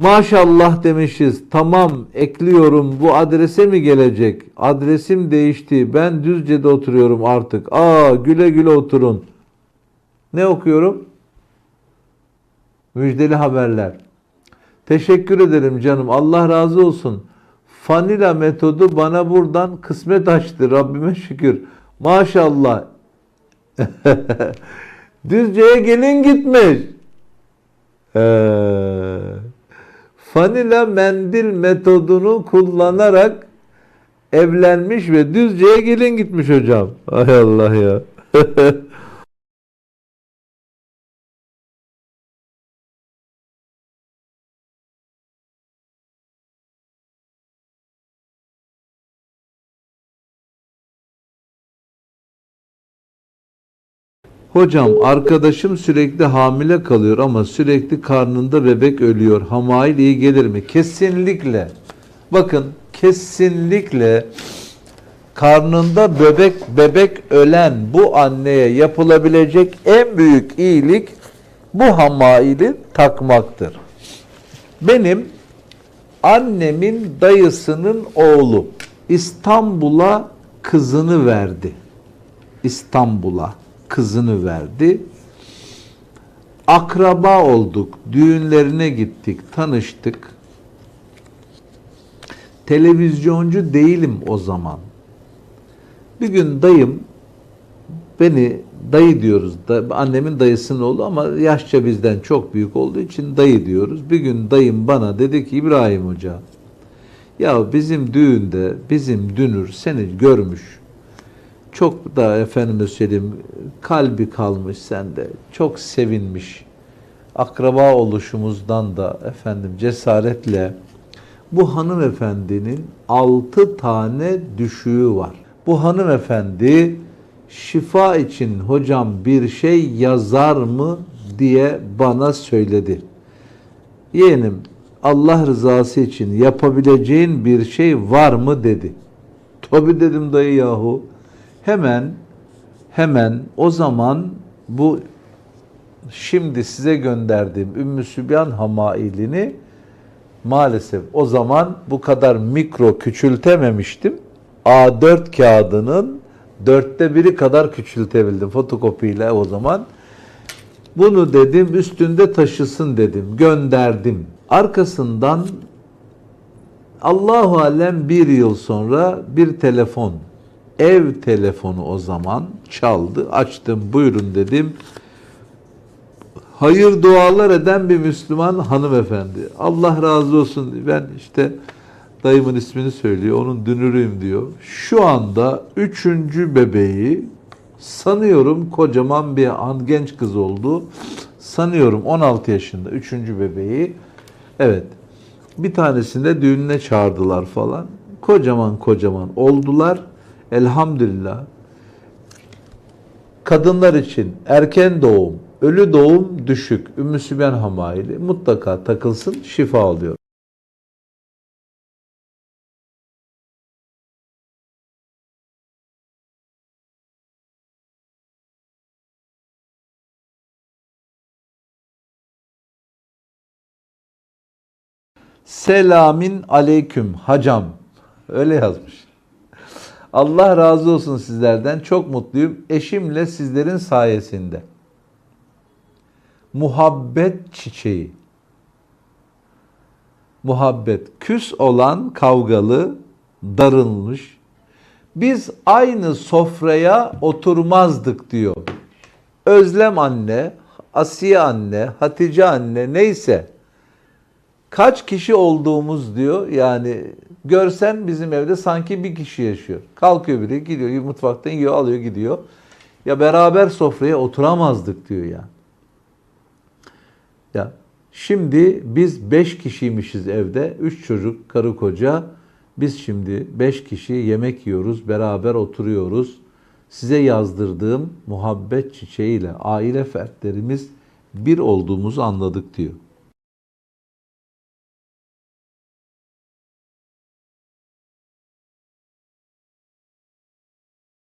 Maşallah demişiz. Tamam ekliyorum. Bu adrese mi gelecek? Adresim değişti. Ben Düzce'de oturuyorum artık. Aa güle güle oturun. Ne okuyorum? Müjdeli haberler. Teşekkür ederim canım. Allah razı olsun. Fanila metodu bana buradan kısmet açtı. Rabbime şükür. Maşallah. Düzce'ye gelin gitmiş. Ee, fanila mendil metodunu kullanarak evlenmiş ve Düzce'ye gelin gitmiş hocam. Ay Allah ya. Hocam arkadaşım sürekli hamile kalıyor ama sürekli karnında bebek ölüyor. Hamail iyi gelir mi? Kesinlikle. Bakın kesinlikle karnında bebek bebek ölen bu anneye yapılabilecek en büyük iyilik bu hamaili takmaktır. Benim annemin dayısının oğlu İstanbul'a kızını verdi. İstanbul'a kızını verdi. Akraba olduk, düğünlerine gittik, tanıştık. Televizyoncu değilim o zaman. Bir gün dayım beni dayı diyoruz. Da, annemin dayısının oğlu ama yaşça bizden çok büyük olduğu için dayı diyoruz. Bir gün dayım bana dedi ki İbrahim Hoca ya bizim düğünde bizim dünür seni görmüş. Çok da efendime söyleyeyim kalbi kalmış sende. Çok sevinmiş. Akraba oluşumuzdan da efendim cesaretle bu hanımefendinin altı tane düşüğü var. Bu hanımefendi şifa için hocam bir şey yazar mı diye bana söyledi. Yeğenim Allah rızası için yapabileceğin bir şey var mı dedi. Tabi dedim dayı yahu. Hemen hemen o zaman bu şimdi size gönderdiğim Ümmü Sübyan hamailini maalesef o zaman bu kadar mikro küçültememiştim. A4 kağıdının dörtte biri kadar küçültebildim fotokopiyle o zaman. Bunu dedim üstünde taşısın dedim gönderdim. Arkasından Allahu alem bir yıl sonra bir telefon ev telefonu o zaman çaldı. Açtım buyurun dedim. Hayır dualar eden bir Müslüman hanımefendi. Allah razı olsun. Ben işte dayımın ismini söylüyor. Onun dünürüyüm diyor. Şu anda üçüncü bebeği sanıyorum kocaman bir an genç kız oldu. Sanıyorum 16 yaşında üçüncü bebeği. Evet. Bir tanesinde düğününe çağırdılar falan. Kocaman kocaman oldular. Elhamdülillah. Kadınlar için erken doğum, ölü doğum düşük, Ümmü Sübyan hamaili mutlaka takılsın, şifa alıyor. Selamin aleyküm hacam. Öyle yazmış. Allah razı olsun sizlerden. Çok mutluyum. Eşimle sizlerin sayesinde. Muhabbet çiçeği. Muhabbet. Küs olan kavgalı, darılmış. Biz aynı sofraya oturmazdık diyor. Özlem anne, Asiye anne, Hatice anne neyse kaç kişi olduğumuz diyor yani görsen bizim evde sanki bir kişi yaşıyor. Kalkıyor biri gidiyor mutfaktan yiyor alıyor gidiyor. Ya beraber sofraya oturamazdık diyor ya. Ya şimdi biz beş kişiymişiz evde. Üç çocuk karı koca. Biz şimdi beş kişi yemek yiyoruz beraber oturuyoruz. Size yazdırdığım muhabbet çiçeğiyle aile fertlerimiz bir olduğumuzu anladık diyor.